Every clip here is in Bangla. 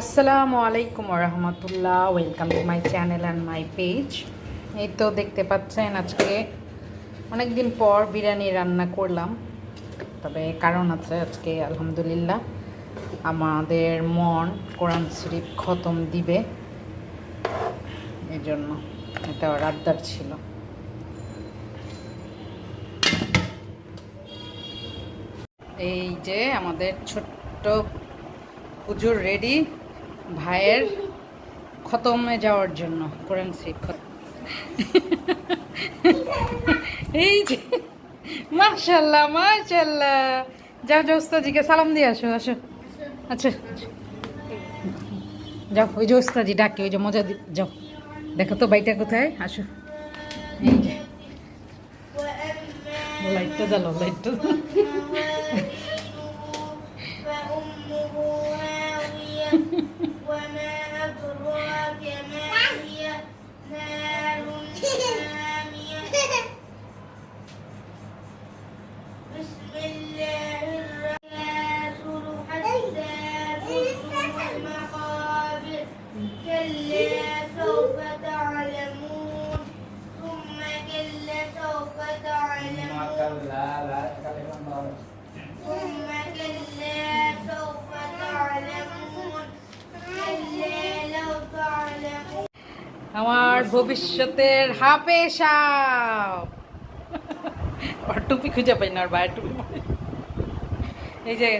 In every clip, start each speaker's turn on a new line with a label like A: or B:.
A: আসসালামু আলাইকুম রহমতুল্লাহ welcome to my channel and my page এই তো দেখতে পাচ্ছেন, আজকে অনেক দিন পর বিরিয়ানি রান্না করলাম। তবে কারণ আছে আজকে, আলহামদুলিল্লাহ, আমাদের মন কোরআন শরীফ খতম দিবে। এই জন্য এটা রাদ্দার ছিল। এই যে আমাদের ছোট্ট পুজোর রেডি ভাইয়ের খতমে যাওয়ার জন্য কোরআন শিক্ষক এই যে মাশাল্লাহ মাশাল্লাহ যাও যাও ওস্তাজিকে সালাম দিয়ে আসো আসো। আচ্ছা যাও ওই যে ওস্তাজি ডাকে ওই যে মজা দি যাও। দেখো তো বাইটা কোথায়? আসো। এই যে। লাইটটা জ্বালো লাইটটা।
B: Ha ha ha. نار حامية بسم الله الرحمن حتى زرتم المقابر كلا سوف تعلمون ثم كلا سوف تعلمون
A: আমার ভবিষ্যতের হাফে সাপ টুপি খুঁজে পাই না আর বাইরের টুপি এই যে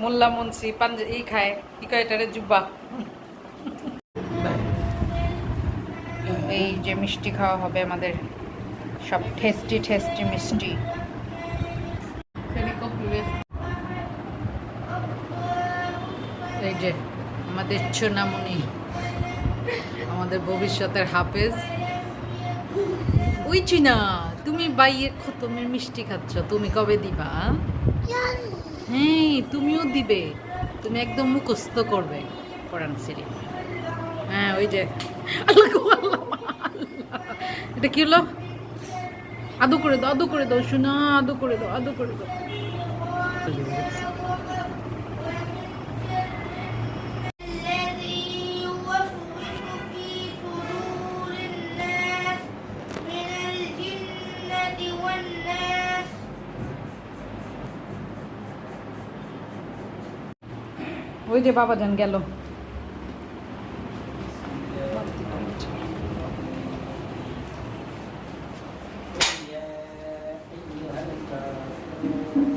A: মোল্লা মুন্সি পাঞ্জা ই খায় কি কয় এটারে জুব্বা। এই যে মিষ্টি খাওয়া হবে আমাদের, সব টেস্টি টেস্টি মিষ্টি। এই যে আমাদের সোনামণি আমাদের ভবিষ্যতের হাফেজ। ওই চিনা তুমি বাইয়ের খতমের মিষ্টি খাচ্ছ, তুমি কবে দিবা হ্যাঁ তুমিও দিবে। তুমি একদম মুখস্থ করবে কোরআন শরীফ। হ্যাঁ ওই যে। এটা কি হলো? আদু করে দাও, আদু করে দাও, শোনা, আদু করে দাও, আদু করে দাও। ওই যে বাবা যান গেল
C: لا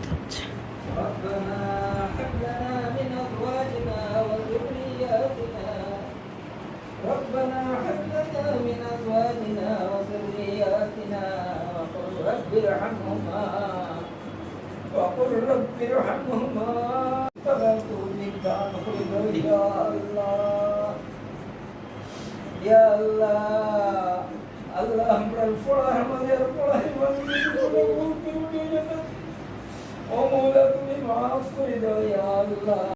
C: من
A: মোনাজাত হচ্ছে
C: ربنا هب لنا من ازواجنا وذرياتنا ربنا هب لنا من ازواجنا وذرياتنا وقل رب ارحمهما وقل رب ارحمهما قبلت منك عنه يا الله يا الله আল্লাহ আমরা পড়া আমাদের পড়াই ও মৌলা তুমি মাফ করে দাও ইয়া আল্লাহ